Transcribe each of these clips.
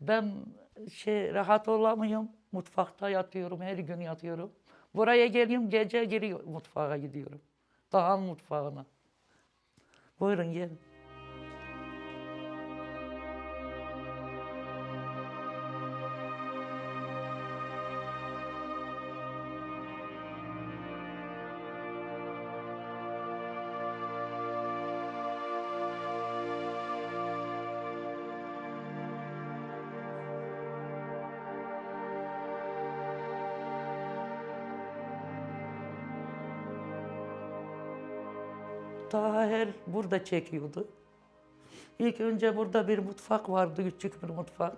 Ben şey rahat olamıyorum. Mutfakta yatıyorum, her gün yatıyorum. Buraya geliyorum, gece giriyor mutfağa gidiyorum. Dağın mutfağına. Buyurun gelin. Taher burada çekiyordu. İlk önce burada bir mutfak vardı, küçük bir mutfak.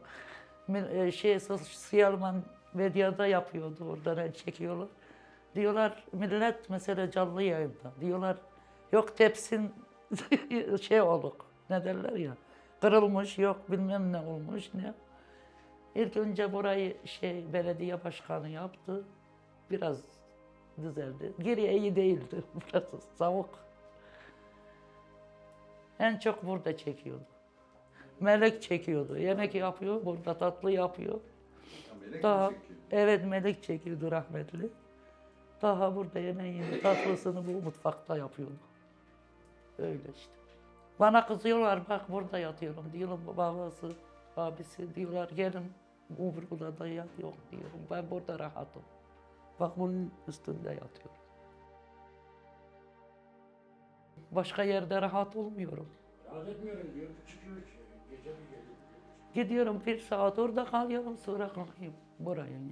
E, Şey, sosyal medyada yapıyordu, oradan çekiyorlar. Diyorlar millet mesela canlı yayında. Diyorlar yok tepsin şey oluk, ne derler ya, kırılmış, yok bilmem ne olmuş ne. İlk önce burayı şey belediye başkanı yaptı. Biraz düzeldi. Geriye iyi değildi. Biraz soğuk. En çok burada çekiyordu. Melek çekiyordu. Yemek yapıyor, burada tatlı yapıyor. Melek Daha, evet melek çekiyordu rahmetli. Daha burada yemeğini, tatlısını bu mutfakta yapıyordu. Öyle işte. Bana kızıyorlar, bak burada yatıyorum. Diyorum babası, abisi diyorlar gelin bu burada yat yok diyorum. Ben burada rahatım. Bak bunun üstünde yatıyorum. Başka yerde rahat olmuyorum. Rahat etmiyorum diyor. Çıkıyor gece bir geliyor. Gidiyorum bir saat orada kalıyorum sonra kalkayım buraya yani.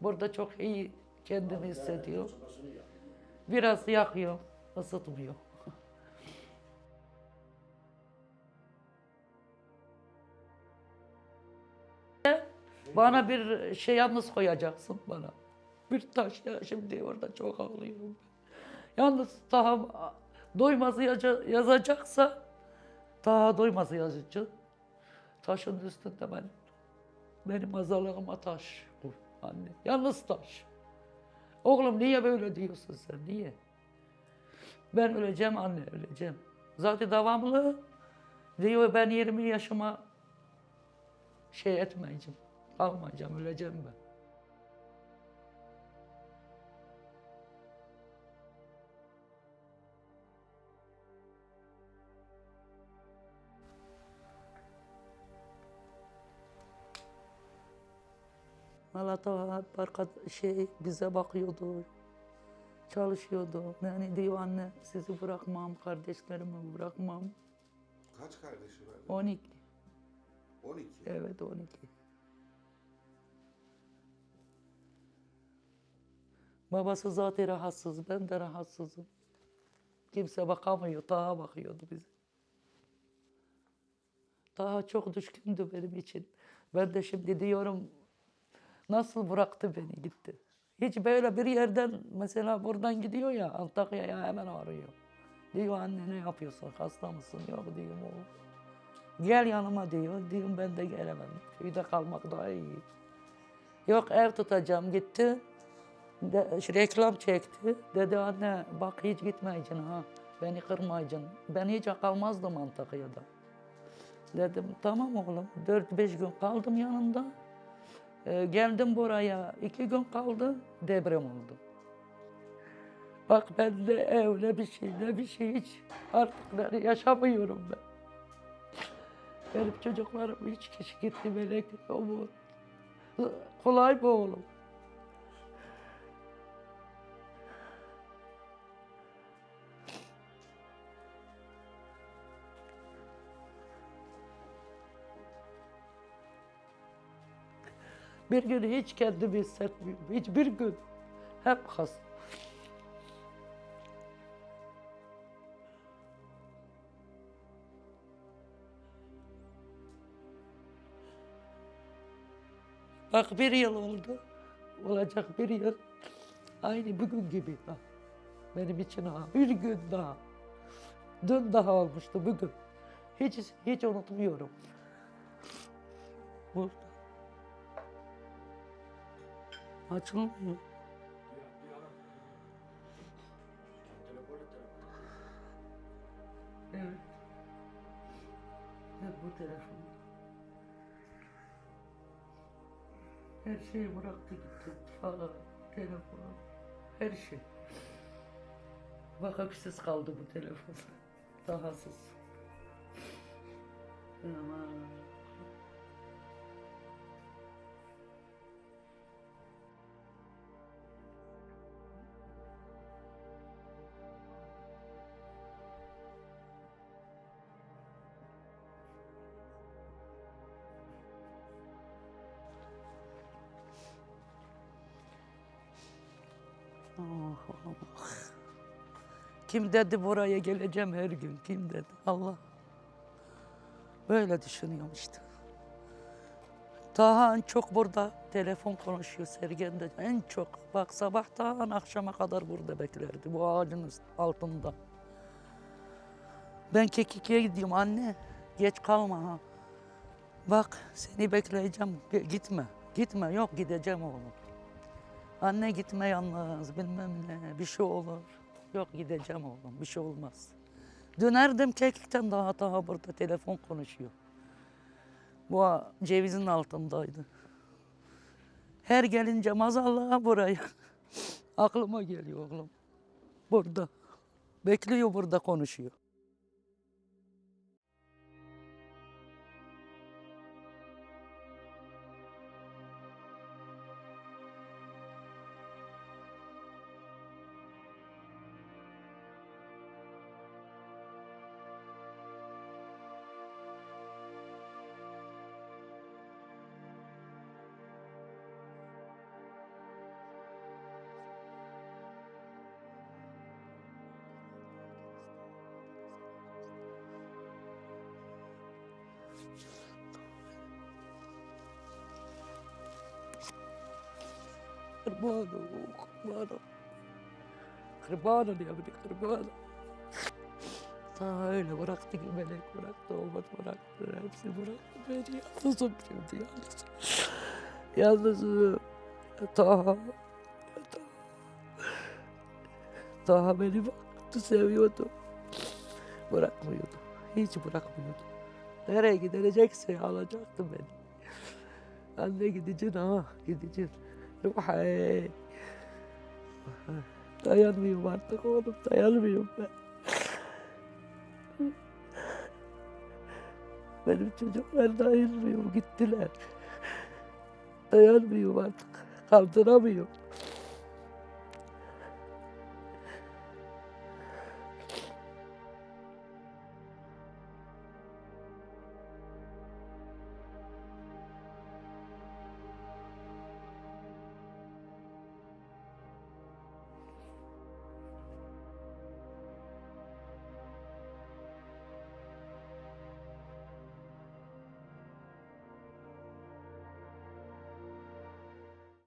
Burada çok iyi kendimi hissediyorum. Sobasını yakıyor. Biraz yakıyor, ısıtmıyor. Bana bir şey yalnız koyacaksın bana. Bir taş ya şimdi orada çok ağlıyorum. Yalnız daha doymazı yaza- yazacaksa daha doymazı yazacak. Taşın üstünde ben benim azalığıma taş koy anne. Yalnız taş. Oğlum niye böyle diyorsun sen niye? Ben öleceğim anne öleceğim. Zaten devamlı diyor ben 20 yaşıma şey etmeyeceğim. Kalmayacağım öleceğim ben. Arka şey bize bakıyordu. Çalışıyordu. Yani anne sizi bırakmam, kardeşlerimi bırakmam. Kaç kardeşi var? 12. 12. Evet 12. Babası zaten rahatsız, ben de rahatsızım. Kimse bakamıyor, Taha bakıyordu bize. Taha çok düşkündü benim için. Ben de şimdi diyorum, nasıl bıraktı beni gitti. Hiç böyle bir yerden, mesela buradan gidiyor ya, Antakya'ya hemen arıyor. Diyor anne ne yapıyorsun, hasta mısın? Yok diyorum oğlum. Gel yanıma diyor. Diyorum ben de gelemem. Köyde kalmak daha iyi. Yok ev tutacağım gitti. De, reklam çekti. Dedi anne bak hiç gitmeyeceksin ha. Beni kırmayacaksın. Ben hiç kalmazdım Antakya'da. Dedim tamam oğlum. Dört beş gün kaldım yanında. Ee, geldim buraya. iki gün kaldı. Deprem oldu. Bak ben de ev ne bir şey ne bir şey hiç artık yaşamıyorum ben. Benim çocuklarım üç kişi gitti melek umut. Kolay mı oğlum? Bir gün hiç kendimi hissetmiyorum. Hiçbir gün. Hep hasta. Bak bir yıl oldu. Olacak bir yıl. Aynı bugün gibi. Ha. Benim için ha. Bir gün daha. Dün daha olmuştu bugün. Hiç hiç unutmuyorum. Burada. Açılmıyor. Evet. Bu telefon. Her şeyi bıraktı gitti. Para, telefon, her şey. Bak öksüz kaldı bu telefon. Dahasız. Ah. Kim dedi buraya geleceğim her gün? Kim dedi? Allah. Böyle düşünüyorum işte. Taha en çok burada telefon konuşuyor Sergen'de. En çok. Bak sabahtan akşama kadar burada beklerdi bu ağacın altında. Ben Kekik'e gidiyorum anne. Geç kalma ha. Bak seni bekleyeceğim. Gitme. Gitme. Yok gideceğim oğlum. Anne gitme yalnız bilmem ne bir şey olur. Yok gideceğim oğlum bir şey olmaz. Dönerdim kekikten daha daha burada telefon konuşuyor. Bu cevizin altındaydı. Her gelince mazallah buraya. Aklıma geliyor oğlum. Burada. Bekliyor burada konuşuyor. Kurbanım, kurbanım. Kurbanım ya bir kurbanım. Ta öyle bıraktı ki melek bıraktı, olmadı bıraktı, hepsi bıraktı beni. Yalnızım şimdi yalnız. Yalnızım. Taha. Taha. Beni baktı, seviyordu. Bırakmıyordu. Hiç bırakmıyordu. Nereye gidecekse alacaktı beni. Anne gideceksin ha, gideceksin. Ruhay. Dayanmıyorum artık oğlum, dayanmıyorum ben. Benim çocuklar dayanmıyor, gittiler. Dayanmıyorum artık, kaldıramıyorum.